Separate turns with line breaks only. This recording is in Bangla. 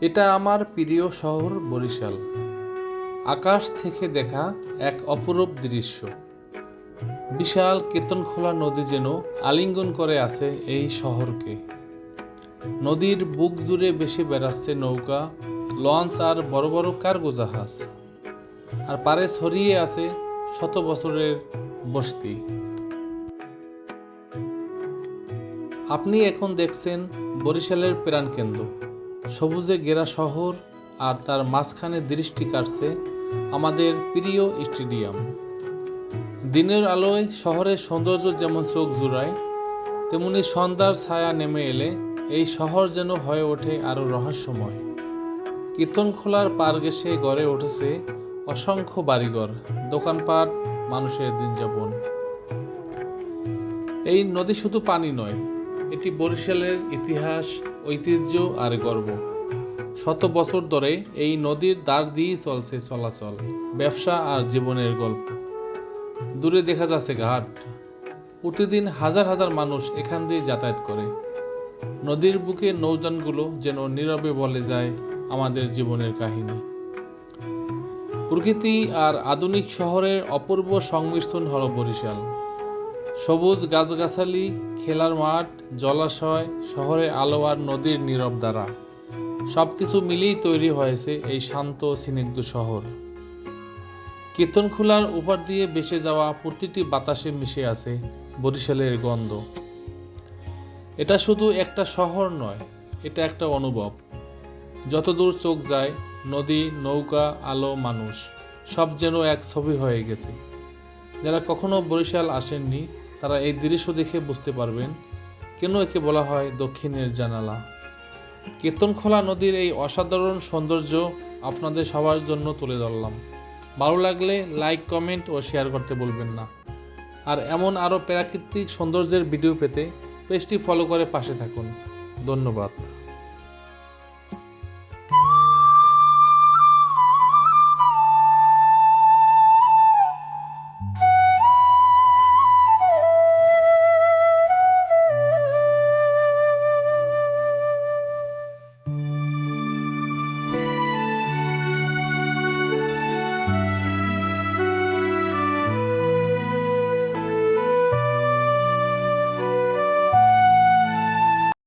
এটা আমার প্রিয় শহর বরিশাল। আকাশ থেকে দেখা এক অপরূপ দৃশ্য। বিশাল কেতনখোলা নদী যেন আলিঙ্গন করে আছে এই শহরকে। নদীর বুক জুড়ে বেশি বেড়াচ্ছে নৌকা, লঞ্চ আর বড় বড় কার্গো জাহাজ। আর পারে ছড়িয়ে আছে শত বছরের বস্তি। আপনি এখন দেখছেন বরিশালের প্রাণকেন্দ্র। সবুজে ঘেরা শহর আর তার মাঝখানে দৃষ্টি কাটছে আমাদের প্রিয় স্টেডিয়াম। দিনের আলোয় শহরের সৌন্দর্য যেমন চোখ জুড়ায়, তেমনি সন্ধ্যার ছায়া নেমে এলে এই শহর যেন হয়ে ওঠে আরও রহস্যময়। কীর্তনখোলার পার ঘেসে গড়ে উঠেছে অসংখ্য বাড়িঘর, দোকানপাট, মানুষের দিন যাপন এই নদী শুধু পানি নয় এটি বরিশালের ইতিহাস, ঐতিহ্য আর গর্ব। শত বছর ধরে এই নদীর দ্বার দিয়েই চলছে চলাচল, ব্যবসা আর জীবনের গল্প। দূরে দেখা যাচ্ছে ঘাট। প্রতিদিন হাজার হাজার মানুষ এখান দিয়ে যাতায়াত করে। নদীর বুকে নৌযানগুলো যেন নীরবে বলে যায় আমাদের জীবনের কাহিনী। প্রকৃতি আর আধুনিক শহরের অপূর্ব সংমিশ্রণ হল বরিশাল। সবুজ গাছগাছালি, খেলার মাঠ, জলাশয় শহরে আলো আর নদীর নীরব দ্বারা। সব কিছু মিলিয়েই তৈরি হয়েছে এই শান্ত স্নিগ্ধ শহর। কীর্তনখোলার উপর দিয়ে বেসে যাওয়া প্রতিটি বাতাসে মিশে আছে বরিশালের গন্ধ। এটা শুধু একটা শহর নয়, এটা একটা অনুভব। যতদূর চোখ যায়, নদী, নৌকা, আলো, মানুষ, সব যেন এক ছবি হয়ে গেছে। যারা কখনো বরিশাল আসেননি তারা এই দৃশ্য দেখে বুঝতে পারবেন কেন একে বলা হয় দক্ষিণের জানালা। কীর্তনখোলা নদীর এই অসাধারণ সৌন্দর্য আপনাদের সবার জন্য তুলে ধরলাম। ভালো লাগলে লাইক, কমেন্ট ও শেয়ার করতে বলবেন না। আর এমন আরও প্রাকৃতিক সৌন্দর্যের ভিডিও পেতে পেজটি ফলো করে পাশে থাকুন। ধন্যবাদ।